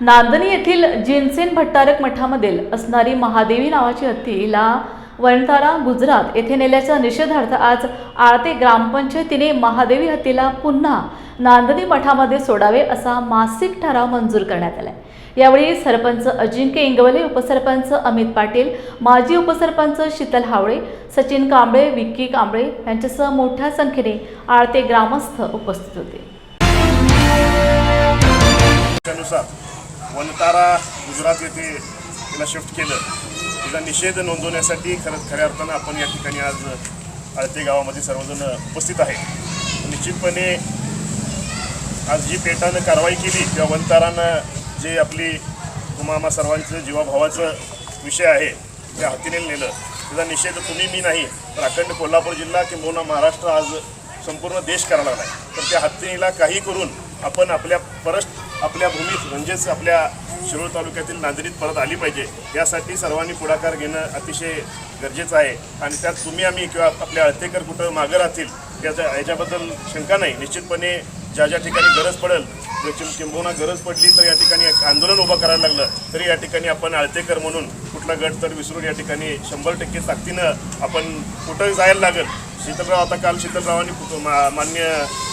नांदणी येथील जिनसेन भट्टारक मठामधील असणारी महादेवी नावाची हत्तीला वणतारा गुजरात येथे नेल्याच्या निषेधार्थ आज आळते ग्रामपंचायतीने महादेवी हत्तीला पुन्हा नांदणी मठामध्ये सोडावे असा मासिक ठराव मंजूर करण्यात आला यावेळी सरपंच अजिंक्य इंगवले उपसरपंच अमित पाटील माजी उपसरपंच शीतल हावळे सचिन कांबळे विक्की कांबळे यांच्यासह मोठ्या संख्येने आळते ग्रामस्थ उपस्थित होते. वनतारा गुजरात येथे तिला शिफ्ट केलं. तिचा निषेध नोंदवण्यासाठी खरं खऱ्या अर्थानं आपण या ठिकाणी आज आळते गावामध्ये सर्वजण उपस्थित आहे निश्चितपणे आज जी पेटानं कारवाई केली किंवा वनतारानं जे आपली तुम्हा सर्वांचं जीवाभावाचं विषय आहे त्या हातीने नेलं. त्याचा निषेध तुम्ही मी नाही. तर अखंड कोल्हापूर जिल्हा किंबहुना महाराष्ट्र आज संपूर्ण देश करायला लागला आहे. तर त्या हत्तीला काही करून आपण आपल्या परत आपल्या भूमीत म्हणजेच आपल्या शिरोळ तालुक्यातील नांदरीत परत आली पाहिजे. यासाठी सर्वांनी पुढाकार घेणं अतिशय गरजेचं आहे. आणि त्यात तुम्ही आम्ही किंवा आपल्या अळतेकर कुठं मागं राहतील याच्या याच्याबद्दल शंका नाही. निश्चितपणे ज्या ज्या ठिकाणी गरज पडेल म्हणजे किंबहुना गरज पडली तर या ठिकाणी एक आंदोलन उभं करायला लागलं. तरी या ठिकाणी आपण आळतेकर म्हणून कुठला गट तर विसरून या ठिकाणी शंभर टक्के ताकदीनं आपण कुठं जायला लागेल? शीतलराव आता काल शीतलरावांनी मा- मान्य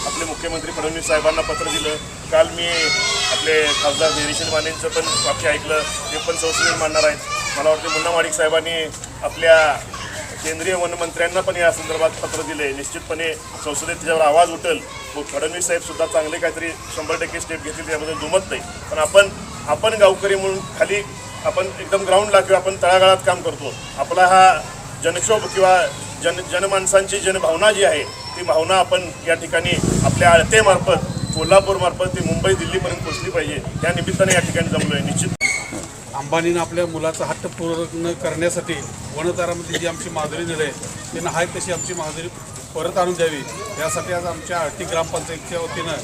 आपले मुख्यमंत्री फडणवीस साहेबांना पत्र दिलं. काल मी आपले खासदार धैर्यशील मानेंचं पण वाक्य ऐकलं. ते पण संसदेत मांडणार आहेत. मला वाटतं मुन्ना माडिक साहेबांनी आपल्या केंद्रीय वनमंत्र्यांना पण या संदर्भात पत्र दिले. निश्चितपणे संसदेत त्याच्यावर आवाज उठेल व फडणवीस साहेब सुद्धा चांगले काहीतरी शंभर टक्के स्टेप घेतील त्याबद्दल दुमत नाही. पण आपण आपण गावकरी म्हणून खाली आपण एकदम ग्राउंडला किंवा आपण तळागाळात काम करतो. आपला हा जनक्षोभ किंवा जन जनमानसांची जनभावना जी आहे ती भावना आपण या ठिकाणी आपल्या आळतेमार्फत कोल्हापूरमार्फत ती मुंबई दिल्लीपर्यंत पोचली पाहिजे. या निमित्ताने या ठिकाणी जमलो आहे निश्चित. अंबानीनं आपल्या मुलाचा हट्ट पूर्ण करण्यासाठी वनतारामध्ये जी आमची माधुरी दिली आहे त्यांना हाय तशी आमची माधुरी परत आणून द्यावी. यासाठी आज आमच्या आर्थिक ग्रामपंचायतच्या वतीनं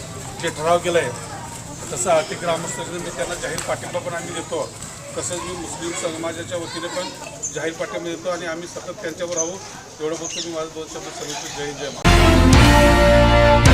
जे ठराव केलं आहे तसं आर्थिक ग्रामस्थांनी त्यांना जाहीर पाठिंबा पण आम्ही देतो. तसंच मी मुस्लिम समाजाच्या वतीने पण जाहीर पाठिंबा देतो आणि आम्ही सतत त्यांच्यावर आहोत एवढं फक्त मी माझं दोन शब्द सांगितलं जय जय महाराष्ट्र.